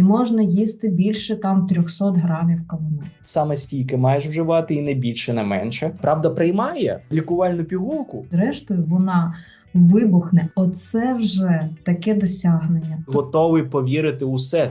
не можна їсти більше там 300 грамів кавуна. Саме стільки маєш вживати і не більше, не менше. Правда, приймає лікувальну пігулку, Зрештою, вона вибухне. Оце вже таке досягнення. готовий повірити у все.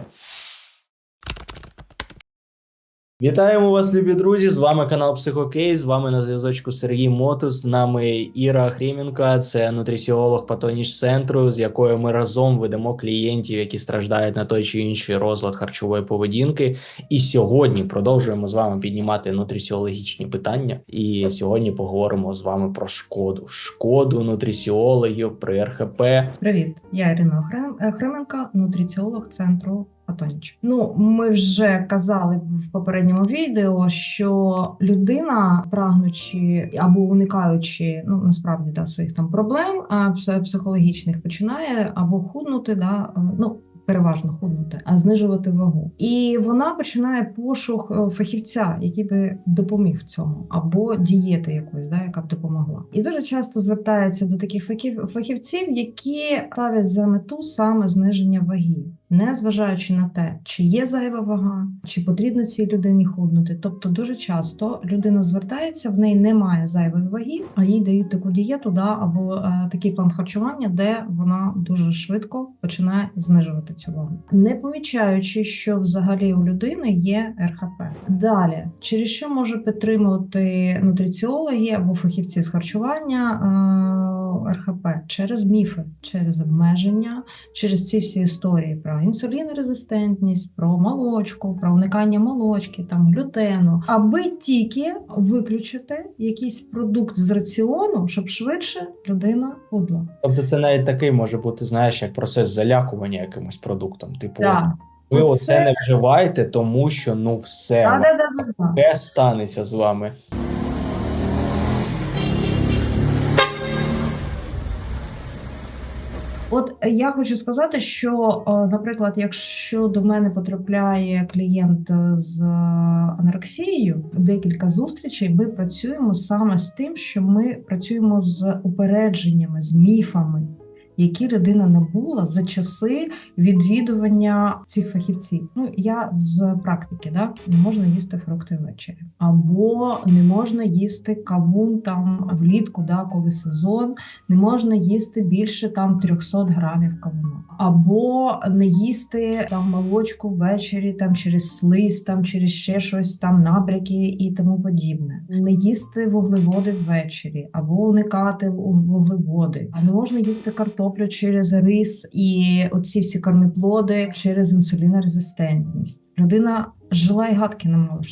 Вітаємо вас, любі друзі! З вами канал Психокей. З вами на зв'язочку Сергій Мотус. З нами Іра Хрімінка, це нутріціолог Патоніч центру, з якою ми разом ведемо клієнтів, які страждають на той чи інший розлад харчової поведінки. І сьогодні продовжуємо з вами піднімати нутріціологічні питання. І сьогодні поговоримо з вами про шкоду. Шкоду нутріціологів при РХП. Привіт, я Ірина Хременка, нутриціолог центру Атоніч. Ну, ми вже казали в попередньому відео, що людина, прагнучи або уникаючи, ну насправді да, своїх там проблем психологічних, починає або худнути, да, е, ну. Переважно худнути, а знижувати вагу, і вона починає пошук е, фахівця, який би допоміг в цьому, або дієти якоїсь, да, яка б допомогла. І дуже часто звертається до таких фахів, фахівців, які ставлять за мету саме зниження ваги, не зважаючи на те, чи є зайва вага, чи потрібно цій людині худнути. Тобто, дуже часто людина звертається, в неї немає зайвої ваги, а їй дають таку дієту, да, або е, такий план харчування, де вона дуже швидко починає знижувати цю вагу, не помічаючи, що взагалі у людини є РХП. Далі, через що може підтримувати нутриціологи або фахівці з харчування е, РХП через міфи, через обмеження, через ці всі історії про інсулінорезистентність, про молочку, про уникання молочки, там глютену, аби тільки виключити якийсь продукт з раціону, щоб швидше людина худла. Тобто, це навіть такий може бути, знаєш, як процес залякування якимось продуктом. Типу, Да. ви Оце- не вживаєте, тому що ну все Да, да, да, да, да. таке станеться з вами. От е, я хочу сказати, що, е, наприклад, якщо до мене потрапляє клієнт е, з анорексією, декілька зустрічей, ми працюємо саме з тим, що ми працюємо з упередженнями, з міфами. Які людина набула за часи відвідування цих фахівців. Ну я з практики, да? Не можна їсти фрукти ввечері, або не можна їсти кавун там влітку, да, коли сезон, не можна їсти більше там 300 грамів кавуну, або не їсти там молочку ввечері, там через слиз, там через ще щось там набряки і тому подібне. Не їсти вуглеводи ввечері, або уникати вуглеводи, а не можна їсти картоплю через рис і оці всі корнеплоди через інсулінорезистентність. Людина жила й гадки не може.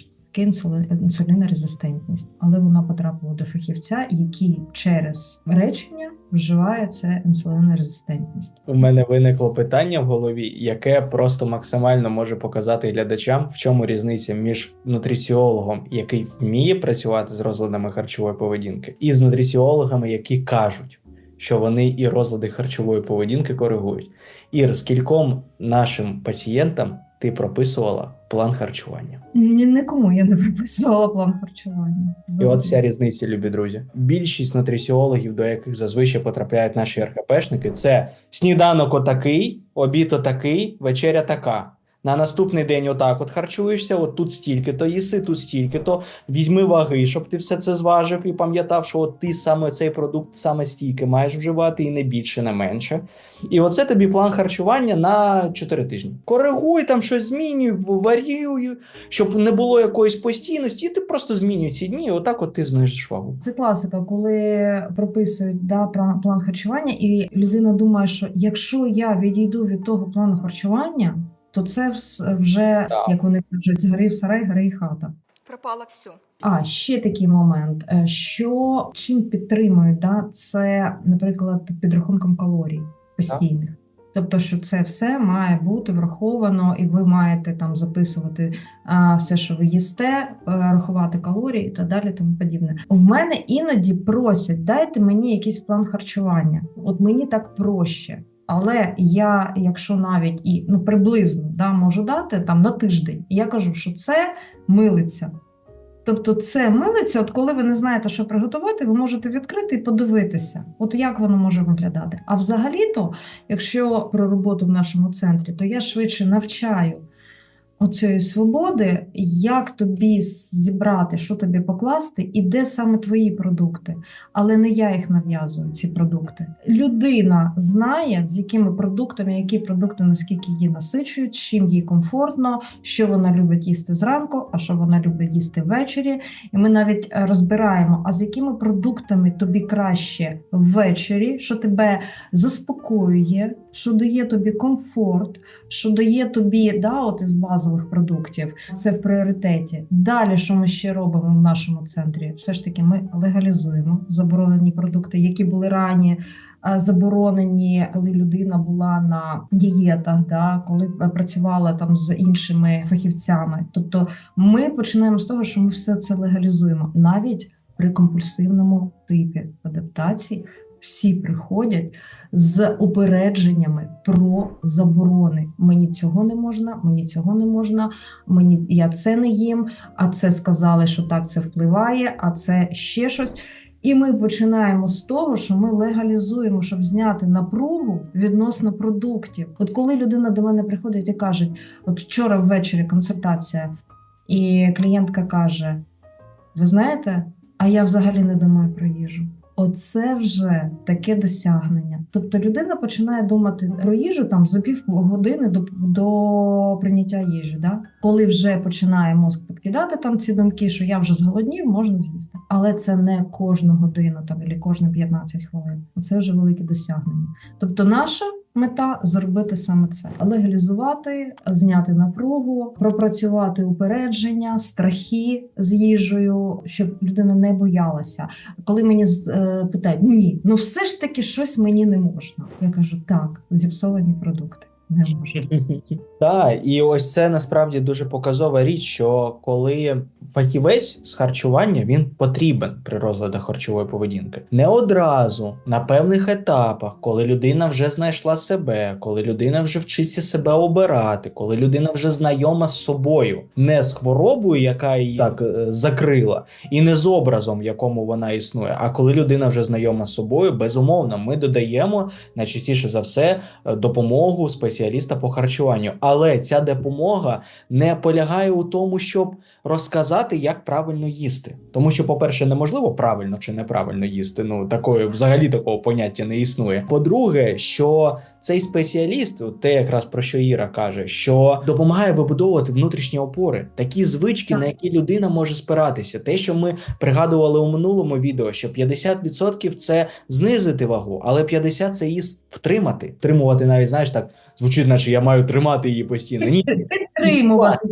інсулінорезистентність, але вона потрапила до фахівця, який через речення вживає це інсулінорезистентність. У мене виникло питання в голові, яке просто максимально може показати глядачам, в чому різниця між нутриціологом, який вміє працювати з розладами харчової поведінки, і з нутриціологами, які кажуть, що вони і розлади харчової поведінки коригують. Ір, скільком нашим пацієнтам ти прописувала план харчування? Ні, нікому я не прописувала план харчування. І от вся різниця, любі друзі. Більшість нутриціологів, до яких зазвичай потрапляють наші РХПшники, це сніданок отакий, обід отакий, вечеря така. На наступний день отак от харчуєшся, от тут стільки-то їси, тут стільки-то. Візьми ваги, щоб ти все це зважив і пам'ятав, що от ти саме цей продукт саме стільки маєш вживати, і не більше, не менше. І оце тобі план харчування на 4 тижні. Коригуй там щось змінюй, варіюй, щоб не було якоїсь постійності, і ти просто змінюй ці дні, і отак от ти знижиш вагу. Це класика, коли прописують да, план харчування, і людина думає, що якщо я відійду від того плану харчування, то це вже, Так. як вони кажуть, згорів сарай, гори і хата. пропало все. А ще такий момент, е, що чим підтримують, да, це, наприклад, підрахунком калорій постійних. Тобто, що це все має бути враховано, і ви маєте там записувати а, все, що ви їсте, е, рахувати калорії і так далі, тому подібне. В мене іноді просять, дайте мені якийсь план харчування. От мені так проще. Але я, якщо навіть і ну приблизно да, можу дати там на тиждень, я кажу, що це милиться. Тобто, це милиця, от коли ви не знаєте, що приготувати, ви можете відкрити і подивитися, от як воно може виглядати. А взагалі-то, якщо про роботу в нашому центрі, то я швидше навчаю оцієї свободи, як тобі зібрати, що тобі покласти, і де саме твої продукти. Але не я їх нав'язую, ці продукти. Людина знає, з якими продуктами, які продукти наскільки її насичують, чим їй комфортно, що вона любить їсти зранку, а що вона любить їсти ввечері. І ми навіть розбираємо, а з якими продуктами тобі краще ввечері, що тебе заспокоює, що дає тобі комфорт, що дає тобі да, от із базових продуктів. Це в пріоритеті. Далі, що ми ще робимо в нашому центрі? Все ж таки, ми легалізуємо заборонені продукти, які були рані. Заборонені, коли людина була на дієтах, да коли працювала там з іншими фахівцями. Тобто, ми починаємо з того, що ми все це легалізуємо навіть при компульсивному типі адаптації всі приходять з упередженнями про заборони. Мені цього не можна, мені цього не можна, мені я це не їм, а це сказали, що так це впливає, а це ще щось. І ми починаємо з того, що ми легалізуємо, щоб зняти напругу відносно продуктів. От коли людина до мене приходить і каже: от вчора ввечері консультація, і клієнтка каже: Ви знаєте, а я взагалі не думаю про їжу. Оце вже таке досягнення. Тобто людина починає думати про їжу там за півгодини до до прийняття їжі. Да? Коли вже починає мозк підкидати там ці думки, що я вже зголоднів, можна з'їсти. Але це не кожну годину там, або кожні 15 хвилин. Це вже велике досягнення. Тобто, наша Мета зробити саме це: легалізувати, зняти напругу, пропрацювати упередження, страхи з їжею, щоб людина не боялася. Коли мені е, питають, ні, ну все ж таки щось мені не можна. Я кажу, так, зіпсовані продукти не може. Так, і ось це насправді дуже показова річ, що коли фахівець з харчування він потрібен при розладах харчової поведінки, не одразу на певних етапах, коли людина вже знайшла себе, коли людина вже вчиться себе обирати, коли людина вже знайома з собою, не з хворобою, яка її так е, закрила, і не з образом, в якому вона існує. А коли людина вже знайома з собою, безумовно, ми додаємо найчастіше за все е, допомогу спеціаліста по харчуванню. Але ця допомога не полягає у тому, щоб розказати, як правильно їсти. Тому що, по-перше, неможливо правильно чи неправильно їсти. Ну такої взагалі такого поняття не існує. По-друге, що цей спеціаліст, те, якраз про що Іра каже, що допомагає вибудовувати внутрішні опори, такі звички, на які людина може спиратися. Те, що ми пригадували у минулому відео, що 50% це знизити вагу, але 50% це її втримати. Втримувати навіть знаєш так звучить, наче я маю тримати її постійно. Ні, підтримувати.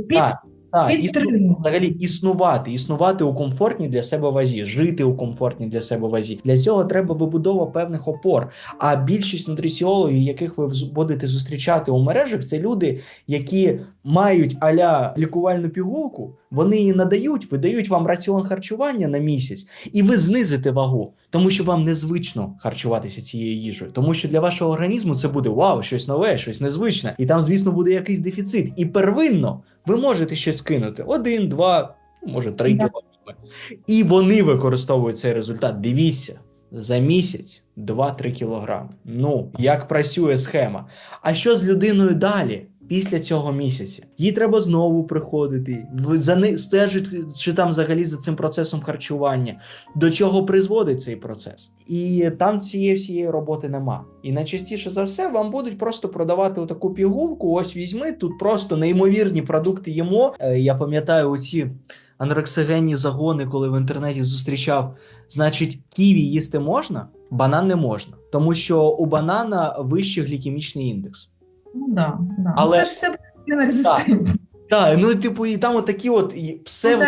Так, існувати, взагалі існувати, існувати у комфортній для себе вазі, жити у комфортній для себе вазі. Для цього треба вибудова певних опор. А більшість нутріціологів, яких ви будете зустрічати у мережах, це люди, які мають аля лікувальну пігулку, вони її надають, видають вам раціон харчування на місяць, і ви знизите вагу, тому що вам незвично харчуватися цією їжею, тому що для вашого організму це буде вау, щось нове, щось незвичне, і там, звісно, буде якийсь дефіцит. І первинно ви можете ще скинути один, два, може три кілограми. І вони використовують цей результат. Дивіться. За місяць 2-3 кілограми. Ну, як працює схема. А що з людиною далі? Після цього місяця їй треба знову приходити, за не стежити чи там взагалі за цим процесом харчування, до чого призводить цей процес, і там цієї всієї роботи нема. І найчастіше за все вам будуть просто продавати таку пігулку. Ось візьми тут просто неймовірні продукти. Їмо. Е, я пам'ятаю оці анорексигенні загони, коли в інтернеті зустрічав. Значить, ківі їсти можна, банан не можна, тому що у банана вищий глікемічний індекс. Ну да, да. Але... Це ж все резистентно. Так, ну типу, і там такі от псевдо,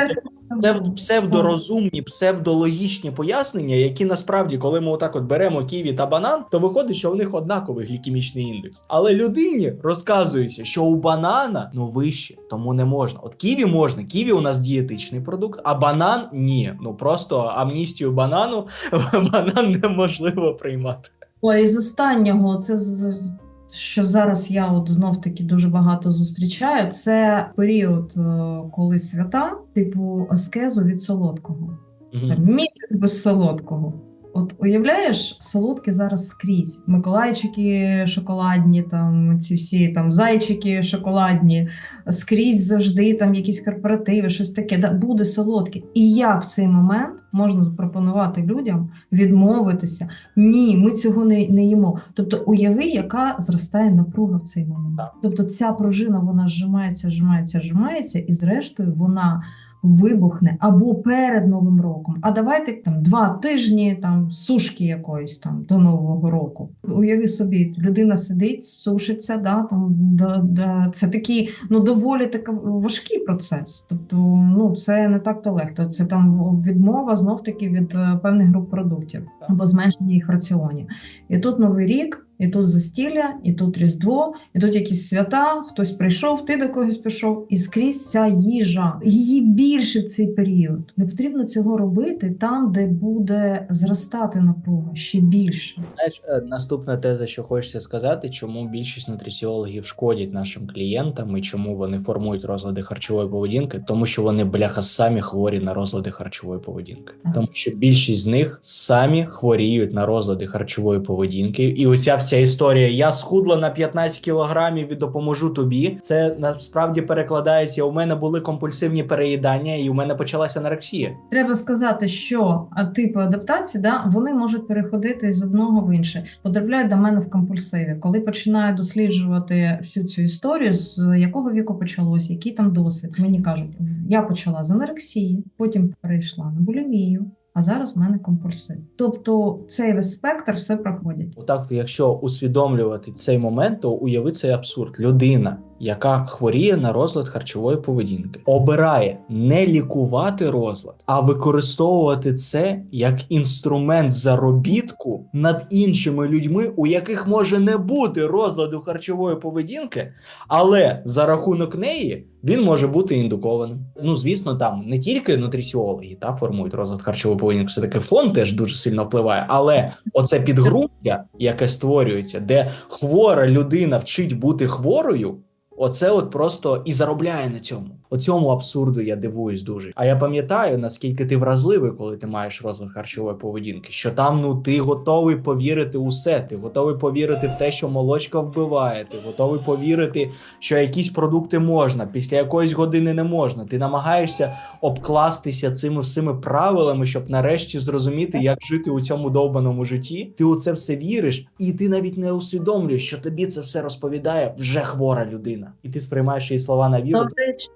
псевдо, псевдорозумні, псевдологічні пояснення, які насправді, коли ми отак от беремо ківі та банан, то виходить, що у них однаковий глікемічний індекс. Але людині розказується, що у банана ну вище, тому не можна. От ківі можна, ківі у нас дієтичний продукт, а банан ні. Ну просто амністію банану банан неможливо приймати. Ой, з останнього це з що зараз я от знов таки дуже багато зустрічаю, це період, е, коли свята, типу аскезу від солодкого. Там місяць без солодкого. От уявляєш, солодке зараз скрізь. Миколайчики шоколадні, там ці всі там зайчики шоколадні, скрізь завжди там якісь корпоративи, щось таке. Да, буде солодке. І як в цей момент можна запропонувати людям відмовитися? Ні, ми цього не, не їмо. Тобто, уяви, яка зростає напруга в цей момент. Тобто, ця пружина вона зжимається, зжимається, зжимається, і зрештою вона вибухне або перед Новим роком. А давайте там два тижні там сушки якоїсь там до Нового року. Уяви собі, людина сидить, сушиться, да, там, да, да, це такий ну, доволі таки важкий процес. Тобто, ну, це не так то легко. Це там відмова знов таки від е, певних груп продуктів або зменшення їх раціонів. І тут Новий рік. І тут застілля, і тут Різдво, і тут якісь свята, хтось прийшов, ти до когось пішов, і скрізь ця їжа. Її більше в цей період. Не потрібно цього робити там, де буде зростати напруга ще більше. Знаєш, е, наступна теза, що хочеться сказати, чому більшість нутриціологів шкодять нашим клієнтам і чому вони формують розлади харчової поведінки, тому що вони бляха самі хворі на розлади харчової поведінки, Так. тому що більшість з них самі хворіють на розлади харчової поведінки, і оця вся історія я схудла на 15 кілограмів і допоможу тобі. Це насправді перекладається. У мене були компульсивні переїдання, і у мене почалася анорексія. Треба сказати, що типи адаптації да, вони можуть переходити з одного в інше. Потрапляють до мене в компульсиві. Коли починаю досліджувати всю цю історію, з якого віку почалось, який там досвід, мені кажуть, я почала з анорексії, потім перейшла на булімію, а зараз в мене компульсив. Тобто цей весь спектр все проходять. Отак, якщо усвідомлювати цей момент, то уяви цей абсурд. Людина, яка хворіє на розлад харчової поведінки, обирає не лікувати розлад, а використовувати це як інструмент заробітку над іншими людьми, у яких може не бути розладу харчової поведінки, але за рахунок неї. Він може бути індукованим. Ну, звісно, там не тільки нутриціологи та формують розлад харчової поведінки, все таки фон теж дуже сильно впливає, але оце підґрунтя, яке створюється, де хвора людина вчить бути хворою, оце от просто і заробляє на цьому. Оцьому абсурду я дивуюсь дуже. А я пам'ятаю, наскільки ти вразливий, коли ти маєш розлад харчової поведінки, що там ну ти готовий повірити усе, ти готовий повірити в те, що молочка вбиває, ти готовий повірити, що якісь продукти можна, після якоїсь години не можна. Ти намагаєшся обкластися цими всіми правилами, щоб нарешті зрозуміти, як жити у цьому довбаному житті. Ти у це все віриш, і ти навіть не усвідомлюєш, що тобі це все розповідає вже хвора людина, і ти сприймаєш її слова на віру. До речі,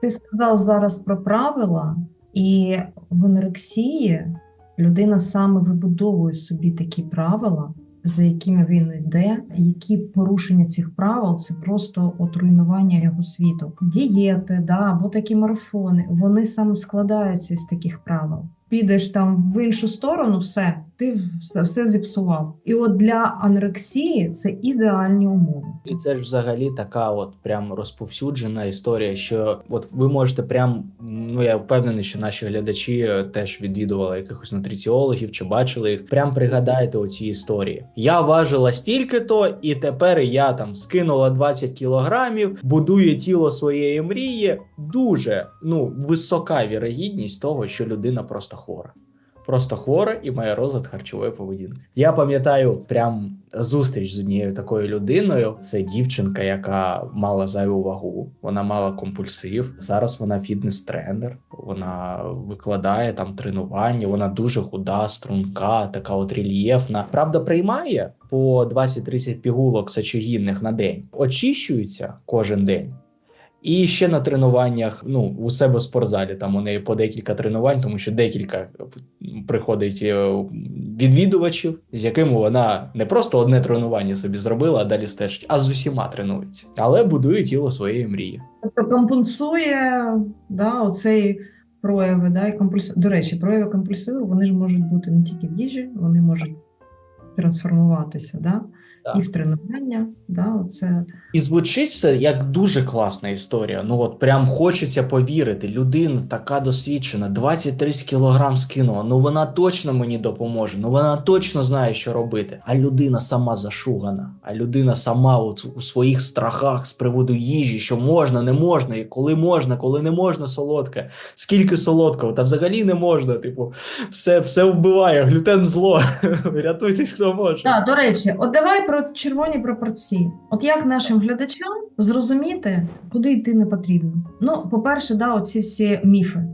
ти сказав зараз про правила, і в анорексії людина саме вибудовує собі такі правила, за якими він йде, які порушення цих правил це просто от руйнування його світу. Дієти, да, або такі марафони, вони саме складаються із таких правил. Підеш там в іншу сторону, все, ти все, все зіпсував. І от для анорексії це ідеальні умови. І це ж взагалі така, от прям розповсюджена історія, що от ви можете прям, ну я впевнений, що наші глядачі е, теж відвідували якихось нутриціологів чи бачили їх. Прям пригадайте оці історії. Я важила стільки-то, і тепер я там скинула 20 кілограмів, будує тіло своєї мрії. Дуже ну висока вірогідність того, що людина просто хвора. Просто хвора і має розлад харчової поведінки. Я пам'ятаю прям зустріч з однією такою людиною. Це дівчинка, яка мала зайву вагу, вона мала компульсив. Зараз вона фітнес-тренер, вона викладає там тренування. Вона дуже худа, струнка, така от рельєфна. Правда, приймає по 20-30 пігулок сечогінних на день, очищується кожен день. І ще на тренуваннях, ну, у себе в спортзалі, там у неї по декілька тренувань, тому що декілька приходить е, відвідувачів, з якими вона не просто одне тренування собі зробила, а далі стежить, а з усіма тренується. Але будує тіло своєї мрії. Тобто компенсує да, оцей прояви, да, і компульс... До речі, прояви компульсиву вони ж можуть бути не тільки в їжі, вони можуть трансформуватися. Да? Так. і в тренування. Да, це І звучить це як дуже класна історія. Ну от прям хочеться повірити. Людина така досвідчена, 23 кілограм скинула. Ну вона точно мені допоможе. Ну вона точно знає, що робити. А людина сама зашугана. А людина сама от у своїх страхах з приводу їжі, що можна, не можна, і коли можна, коли не можна, солодке. Скільки солодкого, та взагалі не можна. Типу, все, все вбиває, глютен зло. Рятуйтесь, хто може. да, до речі, от давай про червоні пропорції. От як нашим глядачам зрозуміти, куди йти не потрібно? Ну, по-перше, да, оці всі міфи.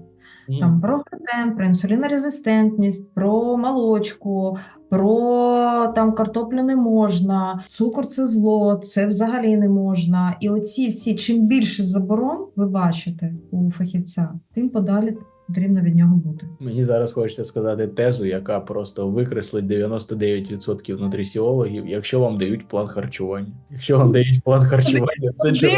Там про глютен, про інсулінорезистентність, про молочку, про там картоплю не можна, цукор це зло, це взагалі не можна. І оці всі, чим більше заборон ви бачите у фахівця, тим подалі потрібно від нього бути. Мені зараз хочеться сказати тезу, яка просто викреслить 99% нутрисіологів, якщо вам дають план харчування. Якщо вам дають план харчування, це чер...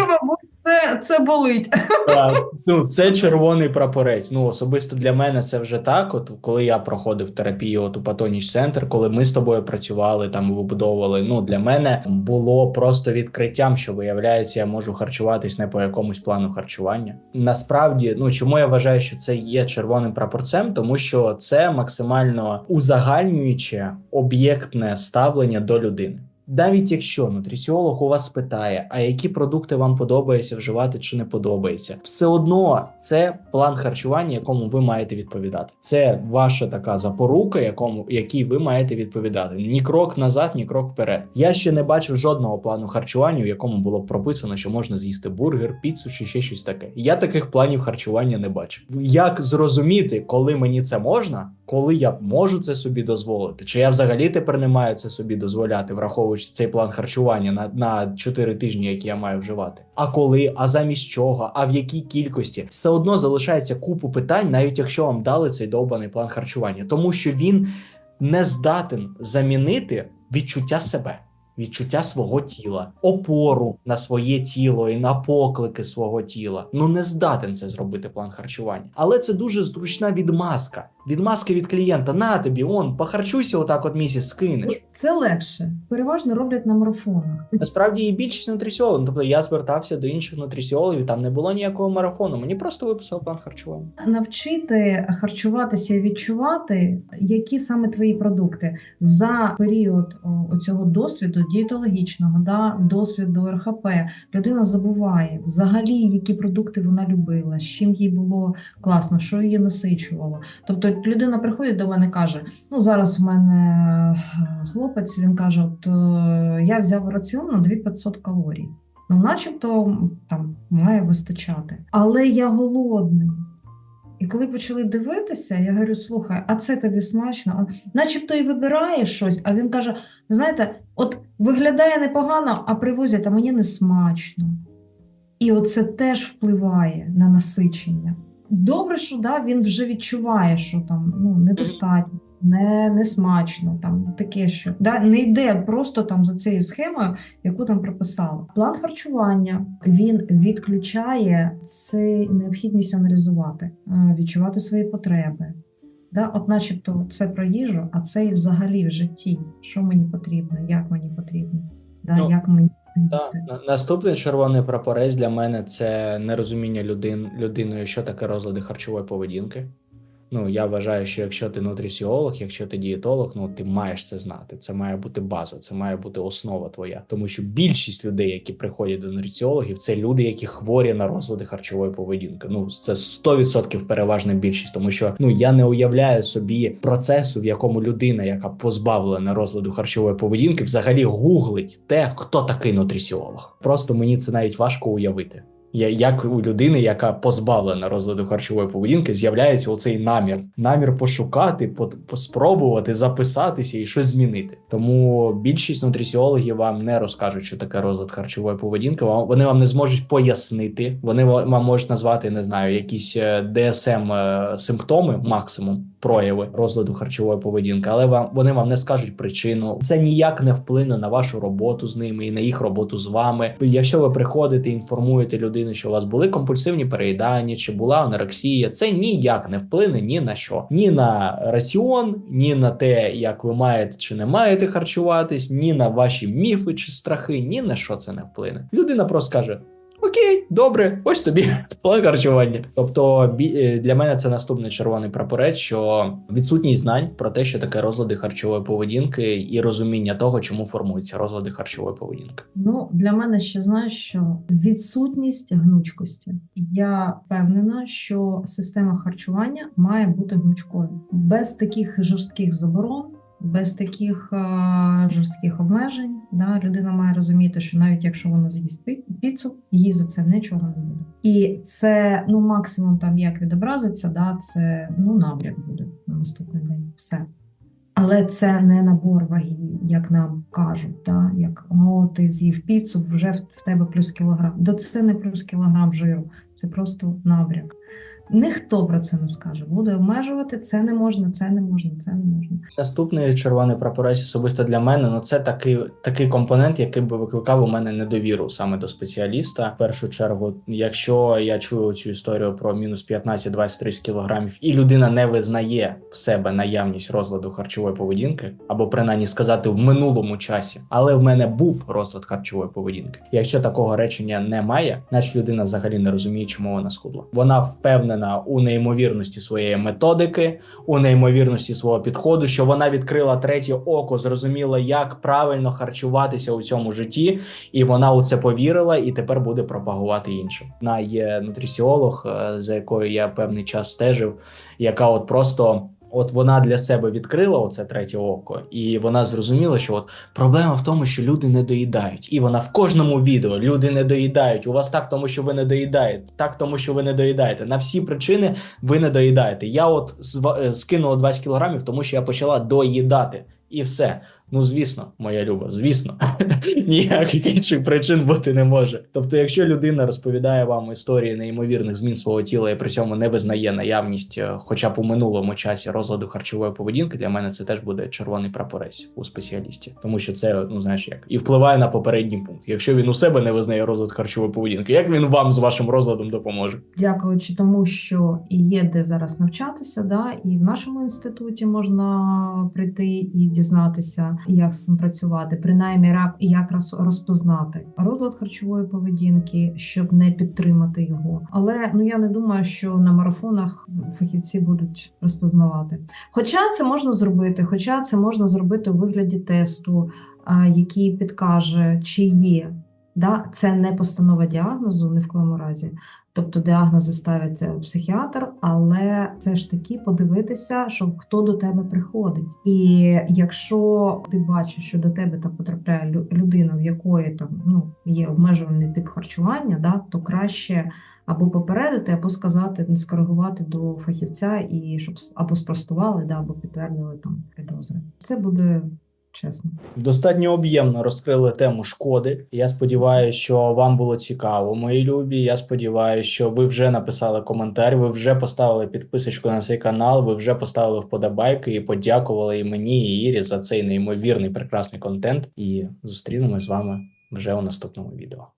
Це, це болить. Так, ну, це червоний прапорець. Ну особисто для мене це вже так. От коли я проходив терапію от у Патоніч Центр, коли ми з тобою працювали там вибудовували. Ну для мене було просто відкриттям, що виявляється, я можу харчуватись не по якомусь плану харчування. Насправді, ну чому я вважаю, що це є червоним прапорцем, тому що це максимально узагальнююче об'єктне ставлення до людини. Навіть якщо нутріціолог у вас питає, а які продукти вам подобається вживати чи не подобається, все одно це план харчування, якому ви маєте відповідати. Це ваша така запорука, якому якій ви маєте відповідати. Ні крок назад, ні крок вперед. Я ще не бачив жодного плану харчування, в якому було б прописано, що можна з'їсти бургер, піцу чи ще щось таке. Я таких планів харчування не бачив. Як зрозуміти, коли мені це можна, коли я можу це собі дозволити? Чи я взагалі тепер не маю це собі дозволяти, враховуючи цей план харчування на, на 4 тижні, які я маю вживати? А коли, а замість чого, а в якій кількості? Все одно залишається купу питань, навіть якщо вам дали цей довбаний план харчування, тому що він не здатен замінити відчуття себе. Відчуття свого тіла, опору на своє тіло і на поклики свого тіла. Ну не здатен це зробити план харчування. Але це дуже зручна відмазка. Відмазка від клієнта. На тобі, он, похарчуйся отак от місяць, скинеш. Це легше. Переважно роблять на марафонах. Насправді і більшість нутріціологів. Тобто я звертався до інших нутріціологів, там не було ніякого марафону. Мені просто виписав план харчування. Навчити харчуватися і відчувати, які саме твої продукти за період цього досвіду дієтологічного, да, досвіду РХП, людина забуває взагалі, які продукти вона любила, з чим їй було класно, що її насичувало. Тобто людина приходить до мене і каже: ну зараз в мене е, хлопець, він каже: От е, я взяв раціон на 2500 калорій. Ну, начебто там має вистачати. Але я голодний. І коли почали дивитися, я говорю: слухай, а це тобі смачно? Начебто і вибирає щось, а він каже: знаєте, от виглядає непогано, а привозять, а мені не смачно. І оце теж впливає на насичення. Добре, що да, він вже відчуває, що там ну, недостатньо, не, не смачно, там таке, що да, не йде просто там за цією схемою, яку там прописали. План харчування він відключає цей необхідність аналізувати, е, відчувати свої потреби. Да, от начебто це про їжу, а це і взагалі в житті. Що мені потрібно, як мені потрібно, да, Ну, як мені На- Наступний червоний прапорець для мене це нерозуміння людин, людиною, що таке розлади харчової поведінки. Ну, я вважаю, що якщо ти нутріціолог, якщо ти дієтолог, ну ти маєш це знати. Це має бути база, це має бути основа твоя. Тому що більшість людей, які приходять до нутріціологів, це люди, які хворі на розлади харчової поведінки. Ну це 100% переважна більшість, тому що ну я не уявляю собі процесу, в якому людина, яка позбавлена розладу харчової поведінки, взагалі гуглить те, хто такий нутріціолог. Просто мені це навіть важко уявити. Як у людини, яка позбавлена розладу харчової поведінки, з'являється оцей намір, намір пошукати, по- поспробувати записатися і щось змінити. Тому більшість нутріціологів вам не розкажуть, що таке розлад харчової поведінки. Вони вам не зможуть пояснити. Вони вам можуть назвати, не знаю, якісь ДСМ симптоми, максимум прояви розладу харчової поведінки, але вам вони вам не скажуть причину. Це ніяк не вплине на вашу роботу з ними і на їх роботу з вами. Якщо ви приходите, інформуєте людину. Людини, що у вас були компульсивні переїдання, чи була анорексія, це ніяк не вплине ні на що, ні на раціон, ні на те, як ви маєте чи не маєте харчуватись, ні на ваші міфи чи страхи, ні на що це не вплине. Людина просто каже. Окей, добре, ось тобі план харчування. Тобто, е, для мене це наступний червоний прапорець, що відсутність знань про те, що таке розлади харчової поведінки, і розуміння того, чому формуються розлади харчової поведінки. Ну, для мене ще знаєш, що відсутність гнучкості. Я впевнена, що система харчування має бути гнучкою без таких жорстких заборон. Без таких е, жорстких обмежень да, людина має розуміти, що навіть якщо вона з'їсть піцу, їй за це нічого не буде. І це ну максимум там як відобразиться, да, це ну набряк буде на наступний день. Все. Але це не набор ваги, як нам кажуть, да? як о, ти з'їв піцу, вже в, в тебе плюс кілограм. Да це не плюс кілограм жиру, це просто набряк. Ніхто про це не скаже. Буде обмежувати це не можна, це не можна, це не можна. Наступний червоний прапорець особисто для мене. Ну це такий такий компонент, який би викликав у мене недовіру саме до спеціаліста. В першу чергу, якщо я чую цю історію про мінус 15-20-30 кілограмів, і людина не визнає в себе наявність розладу харчової поведінки, або принаймні сказати в минулому часі, але в мене був розлад харчової поведінки. Якщо такого речення немає, значить людина взагалі не розуміє, чому вона схудла. Вона впевнена у неймовірності своєї методики, у неймовірності свого підходу, що вона відкрила третє око, зрозуміла, як правильно харчуватися у цьому житті, і вона у це повірила, і тепер буде пропагувати іншим. Вона є нутрісіолог, е, за якою я певний час стежив, яка от просто. От вона для себе відкрила оце третє око, і вона зрозуміла, що от проблема в тому, що люди не доїдають. І вона в кожному відео люди не доїдають. У вас так, тому що ви не доїдаєте, так, тому що ви не доїдаєте. На всі причини ви не доїдаєте. Я от е, скинула 20 кілограмів, тому що я почала доїдати. І все. Ну, звісно, моя люба, звісно, ніяких інших причин бути не може. Тобто, якщо людина розповідає вам історії неймовірних змін свого тіла і при цьому не визнає наявність, е, хоча б у минулому часі розладу харчової поведінки, для мене це теж буде червоний прапорець у спеціалісті, тому що це ну знаєш як і впливає на попередній пункт. Якщо він у себе не визнає розлад харчової поведінки, як він вам з вашим розладом допоможе? Дякуючи тому, що і є де зараз навчатися, да, і в нашому інституті можна прийти і дізнатися, як з цим працювати, принаймні рак, якраз розпознати розлад харчової поведінки, щоб не підтримати його. Але ну я не думаю, що на марафонах фахівці будуть розпознавати. Хоча це можна зробити, хоча це можна зробити у вигляді тесту, який підкаже, чи є. Да, це не постанова діагнозу ні в коєму разі. Тобто діагнози ставить е, психіатр, але все ж таки подивитися, що хто до тебе приходить. І якщо ти бачиш, що до тебе там потрапляє лю- людина, в якої там ну є обмежувальний тип харчування, да, то краще або попередити, або сказати, не скоригувати до фахівця, і щоб або спростували, да, або підтвердили там підозри. Це буде чесно. Достатньо об'ємно розкрили тему шкоди. Я сподіваюся, що вам було цікаво, мої любі. Я сподіваюся, що ви вже написали коментар, ви вже поставили підписочку на цей канал, ви вже поставили вподобайки і подякували і мені, і Ірі за цей неймовірний прекрасний контент. І зустрінемось з вами вже у наступному відео.